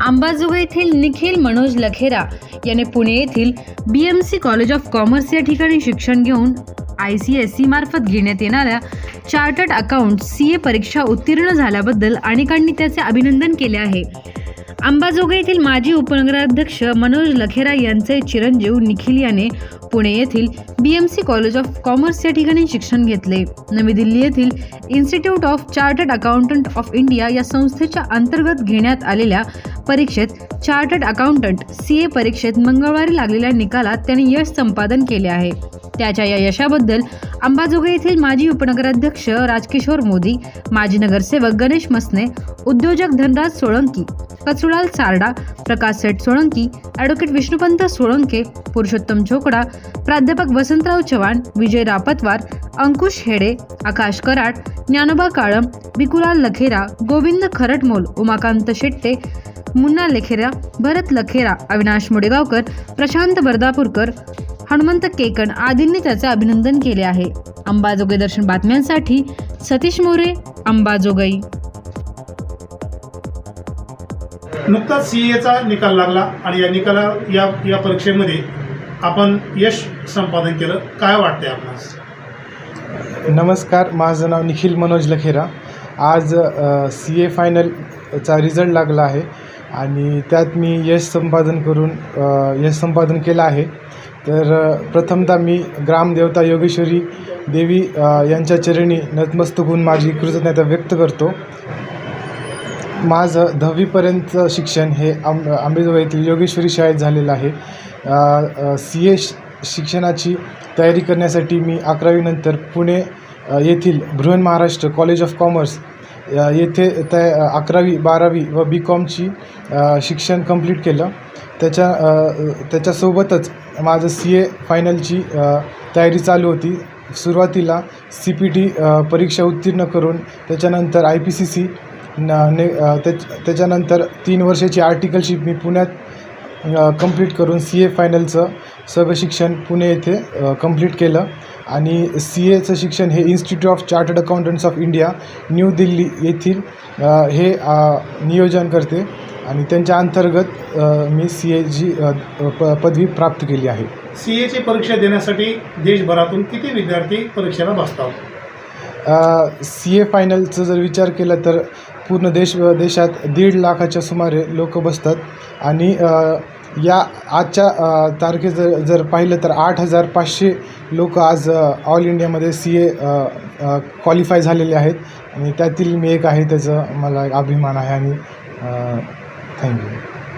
अंबाजोगाई येथील निखिल मनोज लखेरा याने पुणे येथील B M C college of commerce या ठिकाणी शिक्षण घेऊन आय सी एस सी मार्फत घेण्यात येणाऱ्या चार्टर्ड अकाउंट सी ए परीक्षा उत्तीर्ण झाल्याबद्दल अनेकांनी त्याचे अभिनंदन केले आहे. अंबाजोगाई येथील माजी उपनगराध्यक्ष मनोज लखेरा यांचे चिरंजीव निखिल याने पुणे येथील B M C college of commerce या ठिकाणी शिक्षण घेतले. नवी दिल्ली येथील institute of chartered accountant of India या संस्थेच्या अंतर्गत घेण्यात आलेल्या परीक्षेत चार्टर्ड अकाउंटंट सी ए परीक्षेत मंगळवारी लागलेल्या निकालात त्यांनी यश संपादन केले आहे. त्याच्या या यशाबद्दल अंबाजोगाई येथील माजी उपनगराध्यक्ष राजकिशोर मोदी माजी नगरसेवक गणेश मसने उद्योजक धनराज सोळंकी कचुलाल सारडा प्रकाश सेठ सोळंकी ॲडव्होकेट विष्णुपंत सोळंके पुरुषोत्तम चोकडा प्राध्यापक वसंतराव चव्हाण विजय रापतवार अंकुश हेडे आकाश कराड ज्ञानोबा काळम विकुलाल लखेरा गोविंद खरटमोल उमाकांत शेट्टे मुन्ना लेखेरा भरत लखेरा अविनाश मुडेगावकर प्रशांत बर्दापूरकर हनुमंत केकन आदींनी त्याचे अभिनंदन केले आहे. अंबाजोगाई दर्शन बातम्यांसाठी सतीश मोरे अंबाजोगाई नुकताच सी एचा निकाल लागला आणि या निकाला या या परीक्षेमध्ये आपण यश संपादन केलं. काय वाटतंय आपणास नमस्कार माझं नाव निखिल मनोज लखेरा. आज सी ए फायनलचा रिझल्ट लागला आहे आणि त्यात मी यश संपादन करून यश संपादन केलं आहे. तर प्रथमतः मी ग्रामदेवता योगेश्वरी देवी यांच्या चरणी नतमस्तक होऊन माझी कृतज्ञता व्यक्त करतो. माझं दहावीपर्यंत शिक्षण हे आंब आंबेजोगाईतील योगेश्वरी शाळेत झालेलं आहे. सी ए शिक्षणाची तयारी करण्यासाठी मी अकरावीनंतर पुणे येथील Brihan Maharashtra college of commerce येथे तया अकरावी बारावी व बी कॉमची शिक्षण कंप्लीट केलं. त्याच्या त्याच्यासोबतच माझं सी ए फायनलची तयारी चालू होती. सुरुवातीला सी पी टी परीक्षा उत्तीर्ण करून त्याच्यानंतर आय पी सी सी न ने त्याच त्याच्यानंतर तीन वर्षाची आर्टिकलशिप मी पुण्यात कंप्लीट करून सी ए फायनलचं सगळं शिक्षण पुणे येथे कंप्लीट केलं. आणि सी एचं शिक्षण हे institute of chartered accountants of India new Delhi येथील हे नियोजन करते. आणि त्यांच्या अंतर्गत मी सी एची प पदवी प्राप्त केली आहे. सी एची परीक्षा देण्यासाठी देशभरातून किती विद्यार्थी परीक्षेला बसतात? सी ए फायनलचं जर विचार केला तर पूर्ण देश देशात दीड लाखाच्या सुमारे लोक बसतात. आणि या आजच्या तारखे जर जर पाहिलं तर आठ हजार पाचशे लोक आज ऑल इंडियामध्ये सी ए क्वालिफाय झालेले आहेत. आणि त्यातील मी एक आहे त्याचं मला एक अभिमान आहे आणि थँक्यू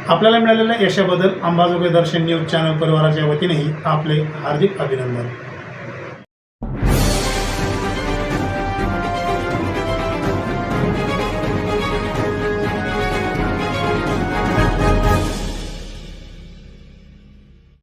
आपल्याला मिळालेल्या यशाबद्दल अंबाजोगाई दर्शन न्यूज चॅनल परिवाराच्या वतीनेही आपले हार्दिक अभिनंदन.